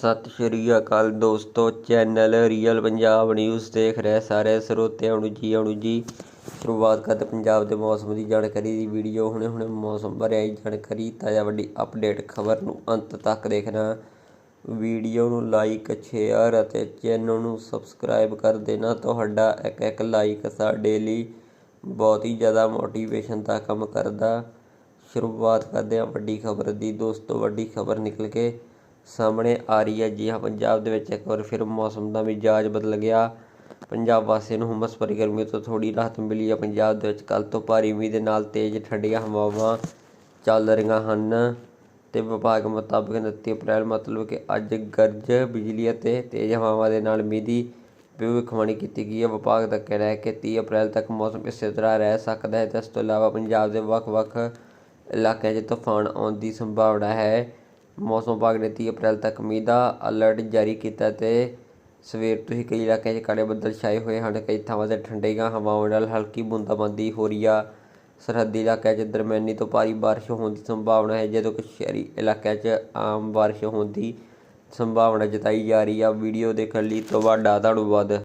ਸਤਿ ਸ਼੍ਰੀ ਅਕਾਲ ਦੋਸਤੋ, channel real Punjab news ਦੇਖ ਰਹੇ ਸਾਰੇ ਸਰੋਤਿਆਂ ਨੂੰ ਜੀ ਆਉਣ ਜੀ। ਸ਼ੁਰੂਆਤ ਕਰਦੇ ਪੰਜਾਬ ਦੇ ਮੌਸਮ ਦੀ ਜਾਣਕਾਰੀ ਦੀ ਵੀਡੀਓ। ਹੁਣੇ ਹੁਣੇ ਮੌਸਮ ਬਾਰੇ ਆਈ ਜਾਣਕਾਰੀ, ਤਾਜ਼ਾ ਵੱਡੀ ਅਪਡੇਟ ਖਬਰ ਨੂੰ ਅੰਤ ਤੱਕ ਦੇਖਣਾ। ਵੀਡੀਓ ਨੂੰ ਲਾਈਕ ਸ਼ੇਅਰ ਅਤੇ ਚੈਨਲ ਨੂੰ ਸਬਸਕ੍ਰਾਈਬ ਕਰ ਦੇਣਾ। ਤੁਹਾਡਾ ਇੱਕ ਇੱਕ ਲਾਈਕ ਸਾਡੇ ਲਈ ਬਹੁਤ ਹੀ ਜ਼ਿਆਦਾ ਮੋਟੀਵੇਸ਼ਨ ਦਾ ਕੰਮ ਕਰਦਾ। ਸ਼ੁਰੂਆਤ ਕਰਦੇ ਹਾਂ ਵੱਡੀ ਖਬਰ ਦੀ। ਦੋਸਤੋ, ਵੱਡੀ ਖਬਰ ਨਿਕਲ ਕੇ ਸਾਹਮਣੇ ਆ ਰਹੀ ਹੈ ਜੀ। ਹਾਂ, ਪੰਜਾਬ ਦੇ ਵਿੱਚ ਇੱਕ ਵਾਰ ਫਿਰ ਮੌਸਮ ਦਾ ਮਿਜਾਜ ਬਦਲ ਗਿਆ। ਪੰਜਾਬ ਵਾਸੀਆਂ ਨੂੰ ਹੁਮਸ ਭਰੀ ਗਰਮੀ ਤੋਂ ਥੋੜੀ ਰਾਹਤ ਮਿਲੀ ਹੈ। ਪੰਜਾਬ ਦੇ ਵਿੱਚ ਕੱਲ ਤੋਂ ਭਾਰੀ ਮੀਂਹ ਦੇ ਨਾਲ ਤੇਜ਼ ਠੰਡੀਆਂ ਹਵਾਵਾਂ ਚੱਲ ਰਹੀਆਂ ਹਨ ਤੇ ਵਿਭਾਗ ਮੁਤਾਬਕ 29 ਅਪ੍ਰੈਲ ਮਤਲਬ ਕਿ ਅੱਜ ਗਰਜ, ਬਿਜਲੀ ਅਤੇ ਤੇਜ਼ ਹਵਾਵਾਂ ਦੇ ਨਾਲ ਮੀਂਹ ਦੀ ਭਵਿੱਖਬਾਣੀ ਕੀਤੀ ਗਈ ਹੈ। ਵਿਭਾਗ ਦਾ ਕਹਿਣਾ ਹੈ ਕਿ 30 ਅਪ੍ਰੈਲ ਤੱਕ ਮੌਸਮ ਇਸੇ ਤਰ੍ਹਾਂ ਰਹਿ ਸਕਦਾ ਹੈ। ਤੇ ਇਸ ਤੋਂ ਇਲਾਵਾ ਪੰਜਾਬ ਦੇ ਵੱਖ-ਵੱਖ ਇਲਾਕਿਆਂ 'ਚ ਤੂਫਾਨ ਆਉਣ ਦੀ ਸੰਭਾਵਨਾ ਹੈ। ਮੌਸਮ ਵਿਭਾਗ ਨੇ 30 ਅਪ੍ਰੈਲ ਤੱਕ ਮੀਂਹ ਦਾ ਅਲਰਟ ਜਾਰੀ ਕੀਤਾ ਤੇ ਸਵੇਰ ਤੋਂ ਹੀ ਕਈ ਇਲਾਕਿਆਂ 'ਚ ਕਾਲੇ ਬੱਦਲ ਛਾਏ ਹੋਏ ਹਨ। ਕਈ ਥਾਵਾਂ 'ਤੇ ਠੰਡੀਆਂ ਹਵਾਵਾਂ ਨਾਲ ਹਲਕੀ ਬੂੰਦਾਬਾਂਦੀ ਹੋ ਰਹੀ ਆ। ਸਰਹੱਦੀ ਇਲਾਕਿਆਂ 'ਚ ਦਰਮਿਆਨੀ ਤੋਂ ਭਾਰੀ ਬਾਰਿਸ਼ ਹੋਣ ਦੀ ਸੰਭਾਵਨਾ ਹੈ, ਜਦੋਂ ਕਿ ਸ਼ਹਿਰੀ ਇਲਾਕਿਆਂ 'ਚ ਆਮ ਬਾਰਿਸ਼ ਹੋਣ ਦੀ ਸੰਭਾਵਨਾ ਜਤਾਈ ਜਾ ਰਹੀ ਆ। ਵੀਡੀਓ ਦੇਖਣ ਲਈ ਤੁਹਾਡਾ ਧੰਨਵਾਦ।